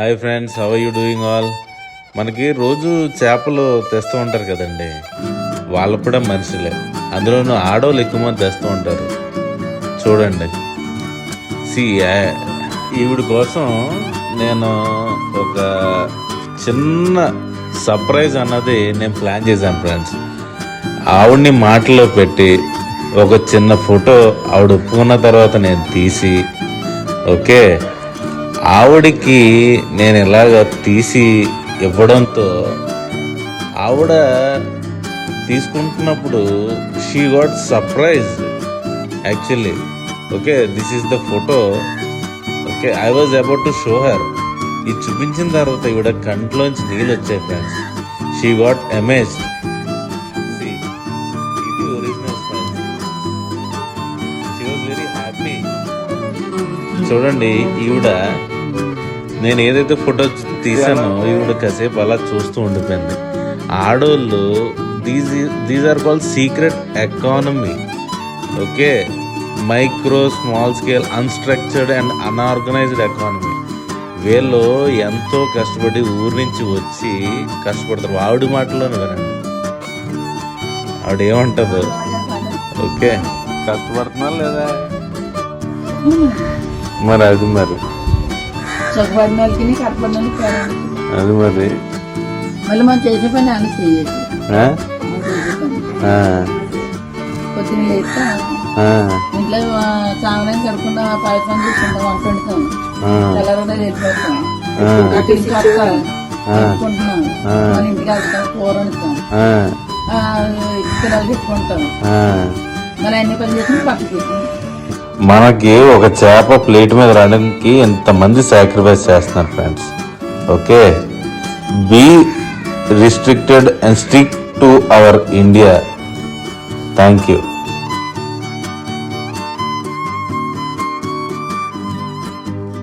Hi friends how you doing all మనకి రోజు చేపలు తెస్తూ ఉంటారు కదండి. వాళ్ళు కూడా మనుషులే. అందులోనూ ఆడవాళ్ళు ఎక్కువ మంది తెస్తూ ఉంటారు. చూడండి. సి ఈవిడ కోసం నేను ఒక చిన్న సర్ప్రైజ్ అన్నది నేను ప్లాన్ చేశాను ఫ్రెండ్స్ ఆవిడ్ని మాటలో పెట్టి ఒక చిన్న ఫోటో ఆవిడ ఒప్పుకున్న తర్వాత నేను తీసి ఓకే ఆవిడకి నేను ఇలాగ తీసి ఇవ్వడంతో ఆవిడ తీసుకుంటున్నప్పుడు she got surprise actually okay this is the photo okay I was about to show her ఇది చూపించిన తర్వాత ఈవిడ కంట్లోంచి నీళ్ళు వచ్చాయి ఫ్రెండ్స్ షీ గాట్ అమేజ్ ఇది original friends she was very happy చూడండి ఈవిడ నేను ఏదైతే ఫోటో తీసానో ఈవిడ కాసేపు అలా చూస్తూ ఉండిపోయింది. ఆడోళ్ళు these these are call secret economy okay? Micro small scale unstructured and unorganised economy వీళ్ళు ఎంతో కష్టపడి ఊరి నుంచి వచ్చి కష్టపడతారు. ఆవిడ మాటలోనే వినండి. ఆవిడ ఏమంటారు ఓకే? కష్టపడుతున్నా లేదా? మరి అది మరి. అది మరి. మళ్ళీ మనం చేసే పని అని చేయొచ్చు ఆ? మనం చేసే పని. ఆ, పొద్దున్న లేస్తే ఆ, ఇంట్లో సామాన్యం కడుకుండా పాయసం తీసుకుంటాం వంట వండుతాం. ఆ, తెల్లకుండా వెళ్ళిపోతాం ఇంటికి వస్తాం మన ఇంటికి వెళ్తాం కూర వండుతాం. పెట్టుకుంటాం. మరి అన్ని పని చేసి పక్కకి మనకి ఒక చేప ప్లేట్ మీద రావడానికి ఎంతమంది సాక్రిఫైస్ చేస్తున్నారు friends okay? Be restricted and stick to our India thank you